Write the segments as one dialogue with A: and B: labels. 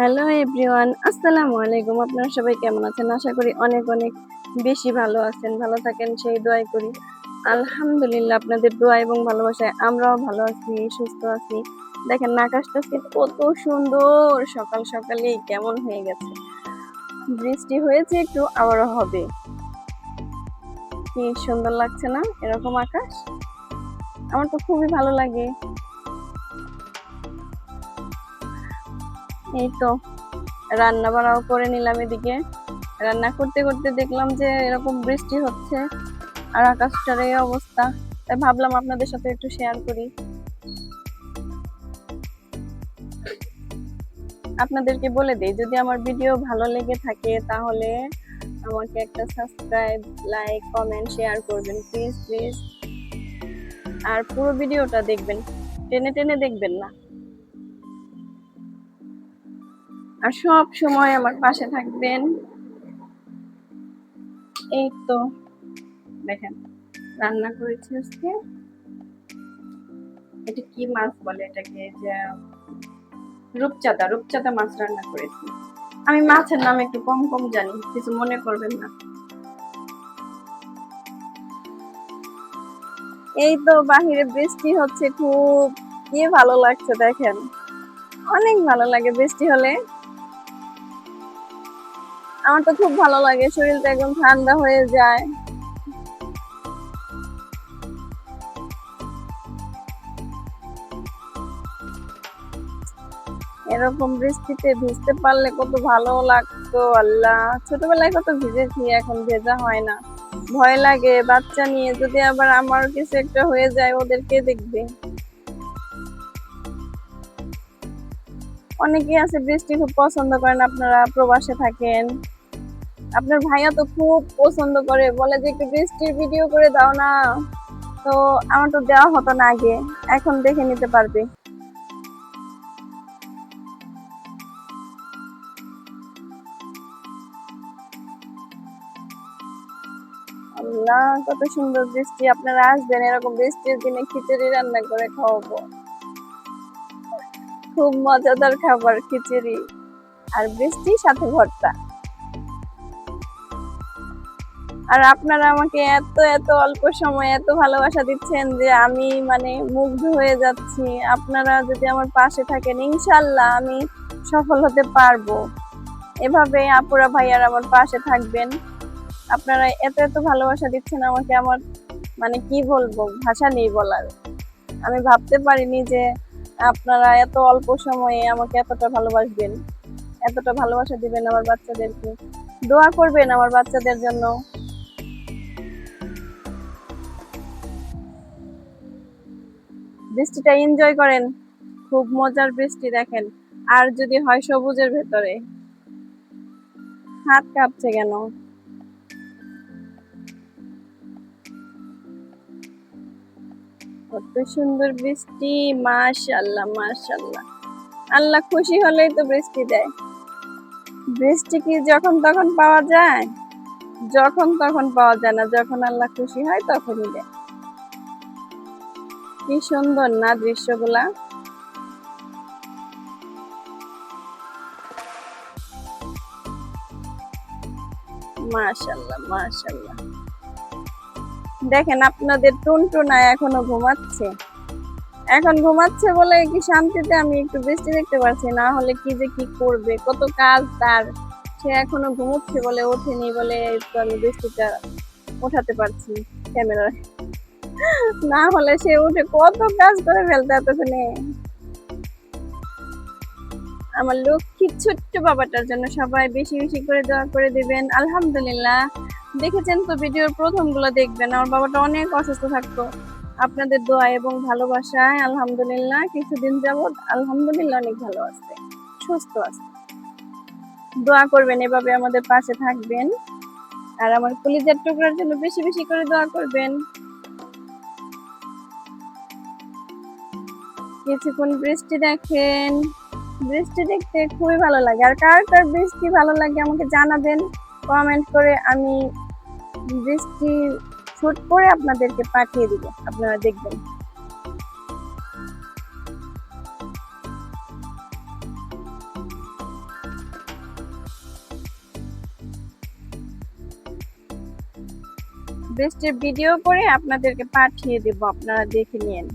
A: Hello everyone আসসালামু আলাইকুম আপনারা সবাই কেমন আছেন? আশা করি অনেক অনেক বেশি ভালো আছেন। ভালো থাকেন, সেই দোয়াই করি। আলহামদুলিল্লাহ, আপনাদের দোয়া এবং ভালোবাসায় আমরাও ভালো আছি, সুস্থ আছি। দেখেন, আকাশটা আজকে কত সুন্দর! সকাল সকালেই কেমন হয়ে গেছে। বৃষ্টি হয়েছে একটু, আবারও হবে। কি সুন্দর লাগছে না? এরকম আকাশ? আমার তো খুবই ভালো লাগে। এই তো রান্না বাড়াও করে নিলাম এদিকে। রান্না করতে করতে দেখলাম যে এরকম বৃষ্টি হচ্ছে আর আকাশটার এই অবস্থা। তাই ভাবলাম আপনাদের সাথে একটু শেয়ার করি। আপনাদেরকে বলে দেই, যদি আমার ভিডিও ভালো লেগে থাকে তাহলে আমাকে একটা সাবস্ক্রাইব লাইক কমেন্ট শেয়ার করবেন প্লিজ প্লিজ আর পুরো ভিডিওটা দেখবেন। টেনে টেনে দেখবেন না। আর সব সময় আমার পাশে থাকবেন। এই তো, দেখেন, রান্না করেছি আজকে। এটা কি মাছ বলে এটাকে? যে, রূপচাঁদা রূপচাঁদা মাছ রান্না করেছি। আমি মাছের নাম একটু কম কম জানি, কিছু মনে করবেন না। এই তো বাহিরে বৃষ্টি হচ্ছে খুব। কি ভালো লাগছে দেখেন। অনেক ভালো লাগে বৃষ্টি হলে। আমার তো খুব ভালো লাগে, শরীরটা একদম ঠান্ডা হয়ে যায়। এরকম বৃষ্টিতে ভিজতে পারলে কত ভালো লাগতো, আল্লাহ। ছোটবেলায় কত ভিজেছি, এখন ভেজা হয় না। ভয় লাগে, বাচ্চা নিয়ে যদি আবার আমার কিছু একটা হয়ে যায়, ওদেরকে দেখবে। অনেকেই আছে, বৃষ্টি খুব পছন্দ করেন, আপনারা প্রবাসে থাকেন। আপনার ভাইয়া তো খুব পছন্দ করে, বলে যে একটু বৃষ্টির ভিডিও করে দাও না। তো আমার তো দেওয়া হতো না আগে, এখন দেখে নিতে পারবে। আল্লাহ, কত সুন্দর বৃষ্টি, আপনারা আসবেন, এরকম বৃষ্টির দিনে খিচুড়ি রান্না করে খাওয়াবো। খুব মজাদার খাবার খিচুড়ি, আর বৃষ্টি সাথে ভর্তা। আর আপনারা আমাকে এত এত অল্প সময় এত ভালোবাসা দিচ্ছেন যে আমি মানে মুগ্ধ হয়ে যাচ্ছি। আপনারা যদি আমার পাশে থাকেন, ইনশাল্লাহ আমি সফল হতে পারব। এভাবে আপুরা ভাইয়ার আমার পাশে থাকবেন। আপনারা এত এত ভালোবাসা দিচ্ছেন আমাকে আমার মানে কি বলব, ভাষা নেই বলার। আমি ভাবতে পারিনি যে আপনারা এত অল্প সময়ে আমাকে এতটা ভালোবাসবেন। এতটা ভালোবাসা দিবেন আমার বাচ্চাদেরকে। দোয়া করবেন আমার বাচ্চাদের জন্য। বৃষ্টিটা এনজয় করেন। খুব মজার বৃষ্টি দেখেন। আর যদি হয় সবুজের ভেতরে। হাত কাঁপছে কেন? কত সুন্দর বৃষ্টি মাশাল্লাহ মাশাল্লাহ আল্লাহ খুশি হলেই তো বৃষ্টি দেয়। বৃষ্টি কি যখন তখন পাওয়া যায়? যখন তখন পাওয়া যায় না। যখন আল্লাহ খুশি হয় তখনই দেয়। কি সুন্দর না দৃশ্যগুলা? মাশাল্লাহ দেখেন আপনাদের টুনটুনা এখনও ঘুমাচ্ছে। এখন ঘুমাচ্ছে বলে কি শান্তিতে আমি একটু বৃষ্টি দেখতে পারছি, না হলে কি যে কি করবে? কত কাজ তার। সে এখনও ঘুমোচ্ছে বলে, ওঠেনি বলে একটু আমি বৃষ্টিটা ওঠাতে পারছি ক্যামেরায়। না হলে সে উঠে কত কাজ করে ফেলতে এতক্ষণে। আমার লক্ষ্মী ছোট্ট বাবাটার জন্য সবাই বেশি বেশি করে দোয়া করে দিবেন। আলহামদুলিল্লাহ। দেখেছেন তো ভিডিওর প্রথমগুলো দেখবেন। আমার বাবাটা অনেক অসুস্থ থাকতো। আপনাদের দোয়া এবং ভালোবাসায় আলহামদুলিল্লাহ কিছুদিন যাবৎ আলহামদুলিল্লাহ অনেক ভালো আছে, সুস্থ আছে। দোয়া করবেন, এভাবে আমাদের পাশে থাকবেন। আর আমার কলিজার টুকরার জন্য বেশি বেশি করে দোয়া করবেন। কিছুক্ষণ বৃষ্টি দেখেন। বৃষ্টি দেখতে খুবই ভালো লাগে। আর কার কার বৃষ্টি ভালো লাগে আমাকে জানাবেন। কমেন্ট করে আমি বৃষ্টি শুট করে আপনাদেরকে পাঠিয়ে দিব। আপনারা দেখবেন। বৃষ্টির ভিডিও করে আপনাদেরকে পাঠিয়ে দেবো। আপনারা দেখে নিন।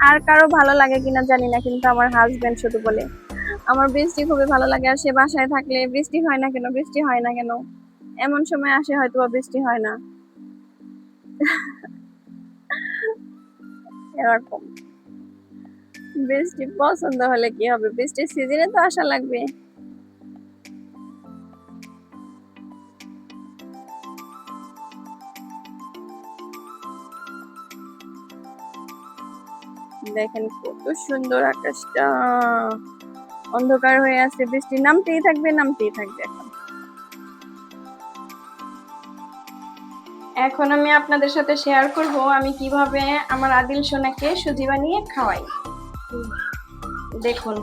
A: আর কারও ভালো লাগে কিনা জানি না, কিন্তু আমার হাজবেন্ড শুধু বলে। আমার বৃষ্টি খুবই ভালো লাগে আর সে বাসায় থাকলে বৃষ্টি হয় না কেন, বৃষ্টি হয় না কেন? এমন সময় আসে হয়তো বা বৃষ্টি হয় না। এরকম। বৃষ্টি পছন্দ হলে কি হবে? বৃষ্টির সিজনে তো আসা লাগবে। দেখেন কত সুন্দর আকাশটা। অন্ধকার হয়ে আছে বৃষ্টি। নামতেই থাকবে নামতেই থাকবে এখন। এখন আমি আপনাদের সাথে শেয়ার করব, আমি কীভাবে আমার আদিল সোনাকে সুজি বানিয়ে খাওয়াই। দেখুন,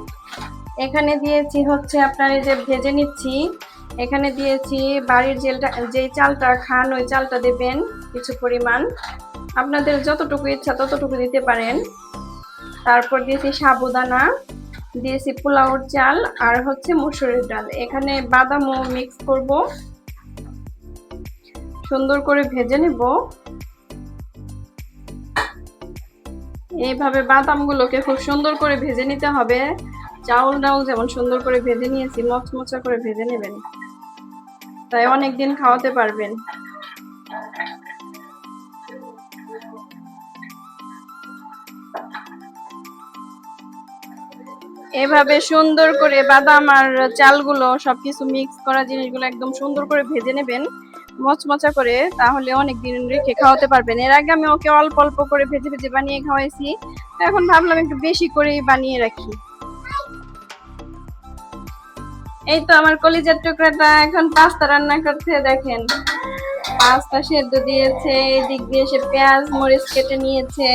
A: এখানে দিয়েছি হচ্ছে আপনার এই যে ভেজে নিচ্ছি। এখানে দিয়েছি বাড়ির জেলটা, যেই চালটা খান, ওই চালটা দেবেন কিছু পরিমাণ। আপনাদের যতটুকু ইচ্ছা ততটুকু দিতে পারেন। তারপর দিয়েছি সাবুদানা, দিয়েছি পোলাওর চাল আর হচ্ছে মসুরের ডাল। এখানে বাদামও মিক্স করব। সুন্দর করে ভেজে নেব। এইভাবে বাদামগুলোকে খুব সুন্দর করে ভেজে নিতে হবে। চাউল ডাউল যেমন সুন্দর করে ভেজে নিয়েছি, মচমচা করে ভেজে নেবেন। তাই অনেক দিন খাওয়াতে পারবেন। এভাবে সুন্দর করে বাদাম আর চালগুলো সবকিছু মিক্স করা জিনিসগুলো একদম সুন্দর করে ভেজে নেবেন, মচমচা করে, তাহলে অনেক দিন রেখে খাওয়াতে পারবেন। এর আগে আমি ওকে অল্প অল্প করে ভেজে ভেজে বানিয়ে খাওয়াইছি, এখন ভাবলাম একটু বেশি করেই বানিয়ে রাখি। এই তো আমার কলিজার টুকরাটা এখন পাস্তা রান্না করছে, দেখেন। পাস্তা সেদ্ধ দিয়েছে, এদিক দিয়ে সে পেঁয়াজ, মরিচ কেটে নিয়েছে।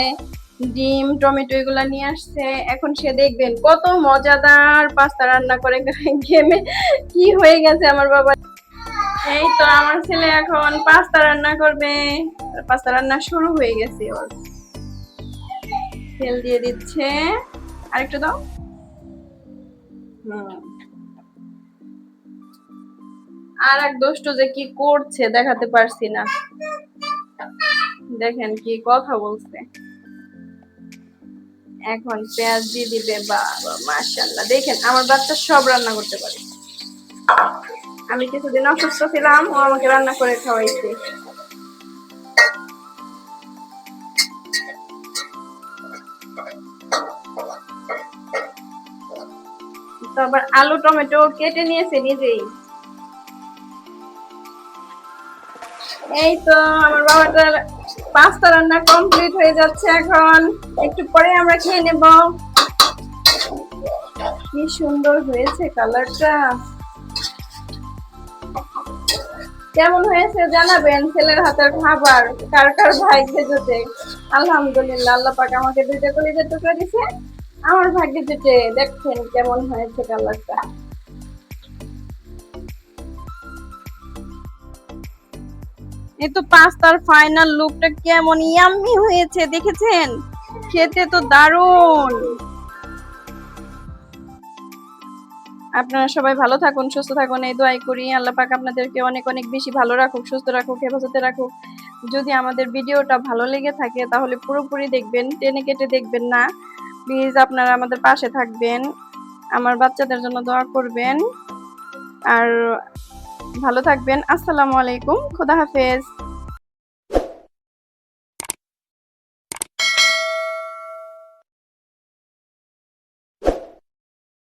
A: ডিম, টমেটো এগুলা নিয়ে আসছে। এখন সে দেখবেন কত মজাদার পাস্তা রান্না করে গেমে কি হয়ে গেছে আমার বাবা। এই তো আমার ছেলে এখন পাস্তা রান্না করবে। পাস্তা রান্না শুরু হয়ে গেছে ওর। তেল দিয়ে দিচ্ছে। আরেকটু দাও। হুম। আর এক দুষ্ট যে কি করছে দেখাতে পারছি না। দেখেন কি কথা বলছে। এখন পেঁয়াজ দিয়ে দিবে, বাবা মাশাল্লাহ দেখেন, আমার বাচ্চা সব রান্না করতে পারে। আমি কিছুদিন অসুস্থ ছিলাম, ও আমাকে রান্না করে খাওয়াইছে। তারপর আলু, টমেটো কেটে নিয়েছে নিজেই। এই তো, আমার বাবাটার পাস্তা রান্না কমপ্লিট হয়ে যাচ্ছে এখন। একটু পরে আমরা খেয়ে নেব। কি সুন্দর হয়েছে কালারটা। কেমন হয়েছে জানাবেন ছেলের হাতের খাবার, কার কার ভাগ্যে জুটে আলহামদুলিল্লাহ, আল্লাহ পাক আমাকে দুইটা কলিজা টুকরা দিছে আমার ভাগ্যে জুটে দেখছেন কেমন হয়েছে কালারটা। এই তো পাস্তার ফাইনাল লুকটা কেমন ইয়াম্মি হয়েছে, দেখেছেন? খেতে তো দারুণ। আপনারা সবাই ভালো থাকুন, সুস্থ থাকুন, এই দোয়াই করি। আল্লাহ পাক আপনাদেরকে অনেক অনেক বেশি ভালো রাখুক, সুস্থ রাখুক, হেফাজতে রাখুক। যদি আমাদের ভিডিওটা ভালো লেগে থাকে, তাহলে পুরোপুরি দেখবেন, টেনে কেটে দেখবেন না। প্লিজ আপনারা আমাদের পাশে থাকবেন। আমার বাচ্চাদের জন্য দোয়া করবেন। আর ভালো থাকবেন। আসসালামু আলাইকুম। খোদা হাফেজ।